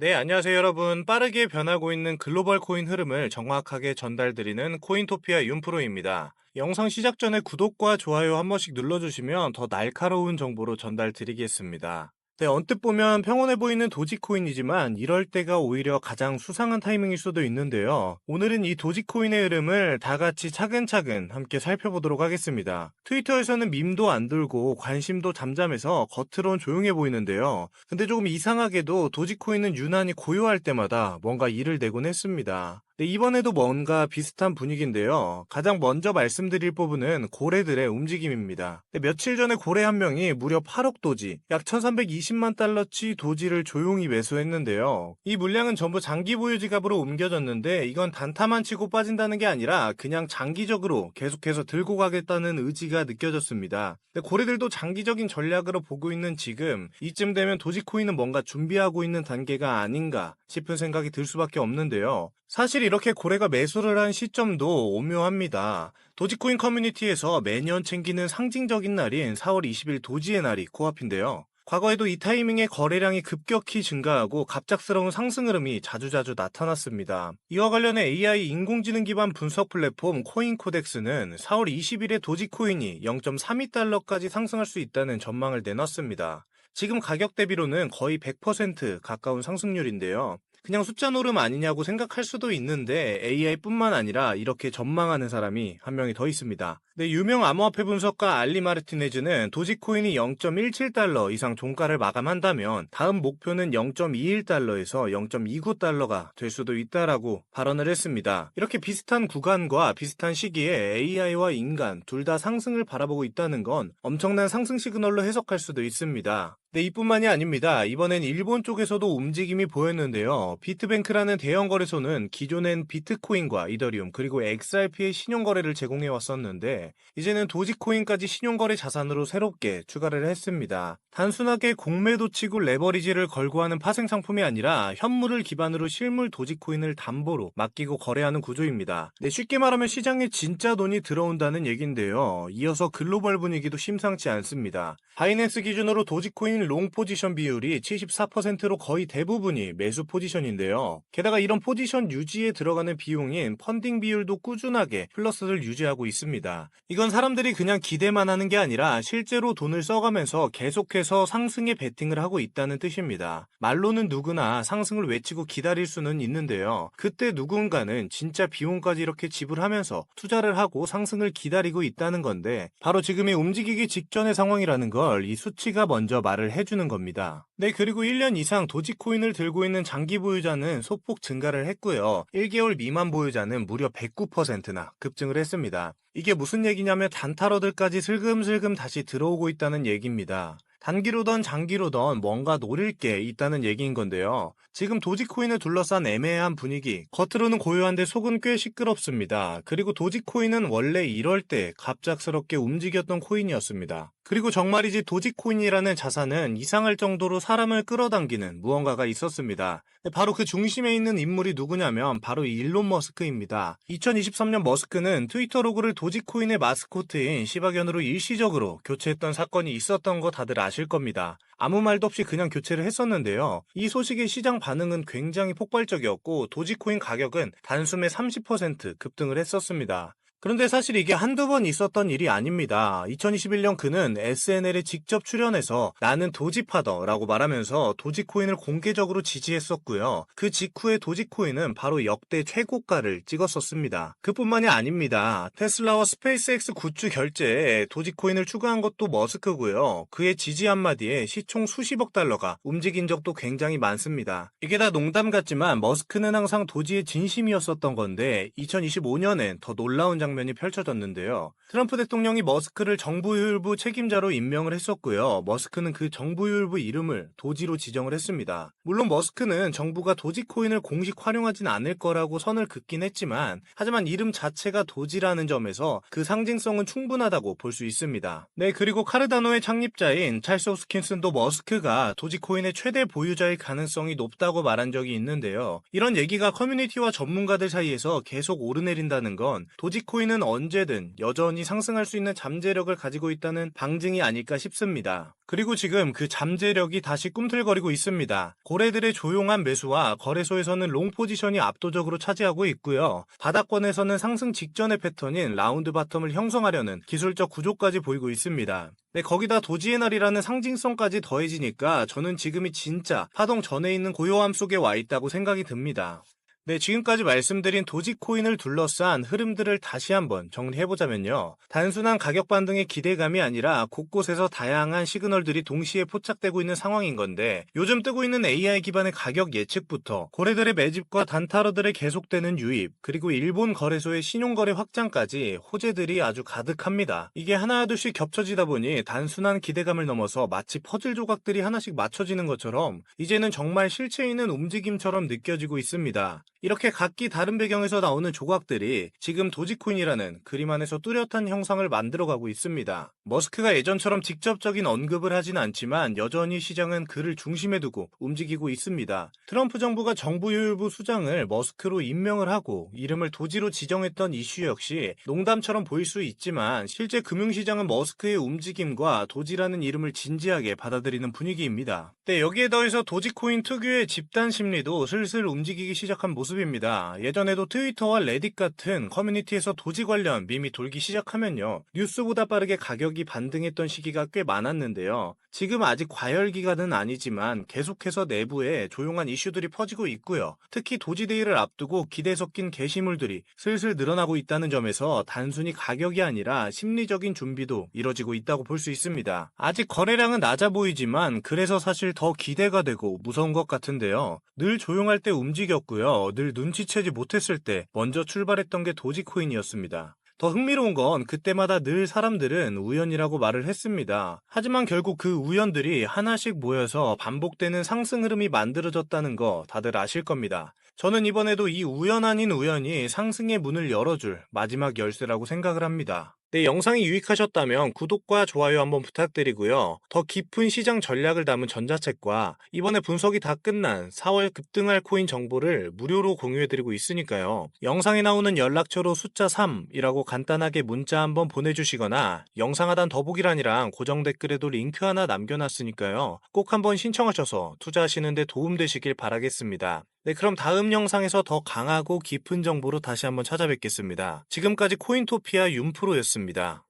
네, 안녕하세요, 여러분. 빠르게 변하고 있는 글로벌 코인 흐름을 정확하게 전달드리는 코인토피아 윤프로입니다. 영상 시작 전에 구독과 좋아요 한 번씩 눌러주시면 더 날카로운 정보로 전달드리겠습니다. 네, 언뜻 보면 평온해 보이는 도지코인이지만 이럴 때가 오히려 가장 수상한 타이밍일 수도 있는데요. 오늘은 이 도지코인의 흐름을 다 같이 차근차근 함께 살펴보도록 하겠습니다. 트위터에서는 밈도 안 돌고 관심도 잠잠해서 겉으론 조용해 보이는데요. 근데 조금 이상하게도 도지코인은 유난히 고요할 때마다 뭔가 일을 내곤 했습니다. 네, 이번에도 뭔가 비슷한 분위기인데요. 가장 먼저 말씀드릴 부분은 고래들의 움직임입니다. 네, 며칠 전에 고래 한 명이 무려 8억 도지, 약 1320만 달러치 도지를 조용히 매수했는데요. 이 물량은 전부 장기 보유 지갑으로 옮겨졌는데 이건 단타만 치고 빠진다는 게 아니라 그냥 장기적으로 계속해서 들고 가겠다는 의지가 느껴졌습니다. 네, 고래들도 장기적인 전략으로 보고 있는 지금 이쯤 되면 도지코인은 뭔가 준비하고 있는 단계가 아닌가 싶은 생각이 들 수밖에 없는데요. 사실 이 렇게 고래가 매수를 한 시점도 오묘합니다. 도지코인 커뮤니티에서 매년 챙기는 상징적인 날인 4월 20일 도지의 날이 코앞인데요. 과거에도 이 타이밍에 거래량이 급격히 증가하고 갑작스러운 상승 흐름이 자주자주 나타났습니다. 이와 관련해 AI 인공지능 기반 분석 플랫폼 코인코덱스는 4월 20일에 도지코인이 0.32달러까지 상승할 수 있다는 전망을 내놨습니다. 지금 가격 대비로는 거의 100% 가까운 상승률인데요. 그냥 숫자 노름 아니냐고 생각할 수도 있는데 AI뿐만 아니라 이렇게 전망하는 사람이 한 명이 더 있습니다. 네, 유명 암호화폐 분석가 알리 마르티네즈는 도지코인이 0.17달러 이상 종가를 마감한다면 다음 목표는 0.21달러에서 0.29달러가 될 수도 있다라고 발언을 했습니다. 이렇게 비슷한 구간과 비슷한 시기에 AI와 인간 둘 다 상승을 바라보고 있다는 건 엄청난 상승 시그널로 해석할 수도 있습니다. 네, 이뿐만이 아닙니다. 이번엔 일본 쪽에서도 움직임이 보였는데요. 비트뱅크라는 대형 거래소는 기존엔 비트코인과 이더리움 그리고 XRP의 신용거래를 제공해 왔었는데 이제는 도지코인까지 신용거래 자산으로 새롭게 추가를 했습니다. 단순하게 공매도 치고 레버리지를 걸고 하는 파생 상품이 아니라 현물을 기반으로 실물 도지코인을 담보로 맡기고 거래하는 구조입니다. 네, 쉽게 말하면 시장에 진짜 돈이 들어온다는 얘긴데요. 이어서 글로벌 분위기도 심상치 않습니다. 바이낸스 기준으로 도지코인 롱 포지션 비율이 74%로 거의 대부분이 매수 포지션인데요. 게다가 이런 포지션 유지에 들어가는 비용인 펀딩 비율도 꾸준하게 플러스를 유지하고 있습니다. 이건 사람들이 그냥 기대만 하는 게 아니라 실제로 돈을 써가면서 계속해서 상승에 베팅을 하고 있다는 뜻입니다. 말로는 누구나 상승을 외치고 기다릴 수는 있는데요. 그때 누군가는 진짜 비용까지 이렇게 지불하면서 투자를 하고 상승을 기다리고 있다는 건데 바로 지금이 움직이기 직전의 상황이라는 걸 이 수치가 먼저 말을 해주는 겁니다. 네, 그리고 1년 이상 도지코인을 들고 있는 장기 보유자는 소폭 증가를 했고요. 1개월 미만 보유자는 무려 109%나 급증을 했습니다. 이게 무슨 얘기냐면 단타러들까지 슬금슬금 다시 들어오고 있다는 얘기입니다. 단기로던 장기로던 뭔가 노릴 게 있다는 얘기인 건데요. 지금 도지코인을 둘러싼 애매한 분위기, 겉으로는 고요한데 속은 꽤 시끄럽습니다. 그리고 도지코인은 원래 이럴 때 갑작스럽게 움직였던 코인이었습니다. 그리고 정말이지 도지코인이라는 자산은 이상할 정도로 사람을 끌어당기는 무언가가 있었습니다. 바로 그 중심에 있는 인물이 누구냐면 바로 일론 머스크입니다. 2023년 머스크는 트위터 로고를 도지코인의 마스코트인 시바견으로 일시적으로 교체했던 사건이 있었던 거 다들 아실 겁니다. 아무 말도 없이 그냥 교체를 했었는데요. 이 소식의 시장 반응은 굉장히 폭발적이었고 도지코인 가격은 단숨에 30% 급등을 했었습니다. 그런데 사실 이게 한두 번 있었던 일이 아닙니다. 2021년 그는 SNL에 직접 출연해서 나는 도지파더 라고 말하면서 도지코인을 공개적으로 지지했었고요. 그 직후에 도지코인은 바로 역대 최고가를 찍었었습니다. 그뿐만이 아닙니다. 테슬라와 스페이스X 굿즈 결제에 도지코인을 추가한 것도 머스크고요. 그의 지지 한마디에 시총 수십억 달러가 움직인 적도 굉장히 많습니다. 이게 다 농담 같지만 머스크는 항상 도지의 진심이었었던 건데 2025년엔 더 놀라운 장 장면이 펼쳐졌는데요. 트럼프 대통령이 머스크를 정부율부 책임자로 임명을 했었고요. 머스크는 그 정부율부 이름을 도지로 지정을 했습니다. 물론 머스크는 정부가 도지 코인을 공식 활용하진 않을 거라고 선을 긋긴 했지만 하지만 이름 자체가 도지라는 점에서 그 상징성은 충분하다고 볼 수 있습니다. 네, 그리고 카르다노의 창립자인 찰스 호스킨슨도 머스크가 도지 코인의 최대 보유자일 가능성이 높다고 말한 적이 있는데요. 이런 얘기가 커뮤니티와 전문가들 사이에서 계속 오르내린다는 건 도지 코인 코인은 언제든 여전히 상승할 수 있는 잠재력을 가지고 있다는 방증이 아닐까 싶습니다. 그리고 지금 그 잠재력이 다시 꿈틀거리고 있습니다. 고래들의 조용한 매수와 거래소에서는 롱 포지션이 압도적으로 차지하고 있고요. 바닥권에서는 상승 직전의 패턴인 라운드 바텀을 형성하려는 기술적 구조까지 보이고 있습니다. 네, 거기다 도지의 날이라는 상징성까지 더해지니까 저는 지금이 진짜 파동 전에 있는 고요함 속에 와 있다고 생각이 듭니다. 네, 지금까지 말씀드린 도지코인을 둘러싼 흐름들을 다시 한번 정리해보자면요. 단순한 가격 반등의 기대감이 아니라 곳곳에서 다양한 시그널들이 동시에 포착되고 있는 상황인 건데 요즘 뜨고 있는 AI 기반의 가격 예측부터 고래들의 매집과 단타러들의 계속되는 유입 그리고 일본 거래소의 신용거래 확장까지 호재들이 아주 가득합니다. 이게 하나둘씩 겹쳐지다 보니 단순한 기대감을 넘어서 마치 퍼즐 조각들이 하나씩 맞춰지는 것처럼 이제는 정말 실체 있는 움직임처럼 느껴지고 있습니다. 이렇게 각기 다른 배경에서 나오는 조각들이 지금 도지코인이라는 그림 안에서 뚜렷한 형상을 만들어가고 있습니다. 머스크가 예전처럼 직접적인 언급을 하진 않지만 여전히 시장은 그를 중심에 두고 움직이고 있습니다. 트럼프 정부가 정부유일부 수장을 머스크로 임명을 하고 이름을 도지로 지정했던 이슈 역시 농담처럼 보일 수 있지만 실제 금융시장은 머스크의 움직임과 도지라는 이름을 진지하게 받아들이는 분위기입니다. 네, 여기에 더해서 도지코인 특유의 집단 심리도 슬슬 움직이기 시작한 모습입니다. 예전에도 트위터와 레딧 같은 커뮤니티에서 도지 관련 밈이 돌기 시작하면요. 뉴스보다 빠르게 가격이 반등했던 시기가 꽤 많았는데요. 지금 아직 과열 기간은 아니지만 계속해서 내부에 조용한 이슈들이 퍼지고 있고요. 특히 도지데이를 앞두고 기대 섞인 게시물들이 슬슬 늘어나고 있다는 점에서 단순히 가격이 아니라 심리적인 준비도 이뤄지고 있다고 볼 수 있습니다. 아직 거래량은 낮아 보이지만 그래서 사실 더 기대가 되고 무서운 것 같은데요. 늘 조용할 때 움직였고요. 늘 눈치채지 못했을 때 먼저 출발했던 게 도지코인이었습니다. 더 흥미로운 건 그때마다 늘 사람들은 우연이라고 말을 했습니다. 하지만 결국 그 우연들이 하나씩 모여서 반복되는 상승 흐름이 만들어졌다는 거 다들 아실 겁니다. 저는 이번에도 이 우연 아닌 우연이 상승의 문을 열어줄 마지막 열쇠라고 생각을 합니다. 네, 영상이 유익하셨다면 구독과 좋아요 한번 부탁드리고요. 더 깊은 시장 전략을 담은 전자책과 이번에 분석이 다 끝난 4월 급등할 코인 정보를 무료로 공유해드리고 있으니까요. 영상에 나오는 연락처로 숫자 3이라고 간단하게 문자 한번 보내주시거나 영상 하단 더보기란이랑 고정 댓글에도 링크 하나 남겨놨으니까요. 꼭 한번 신청하셔서 투자하시는데 도움되시길 바라겠습니다. 네, 그럼 다음 영상에서 더 강하고 깊은 정보로 다시 한번 찾아뵙겠습니다. 지금까지 코인토피아 윤프로였습니다.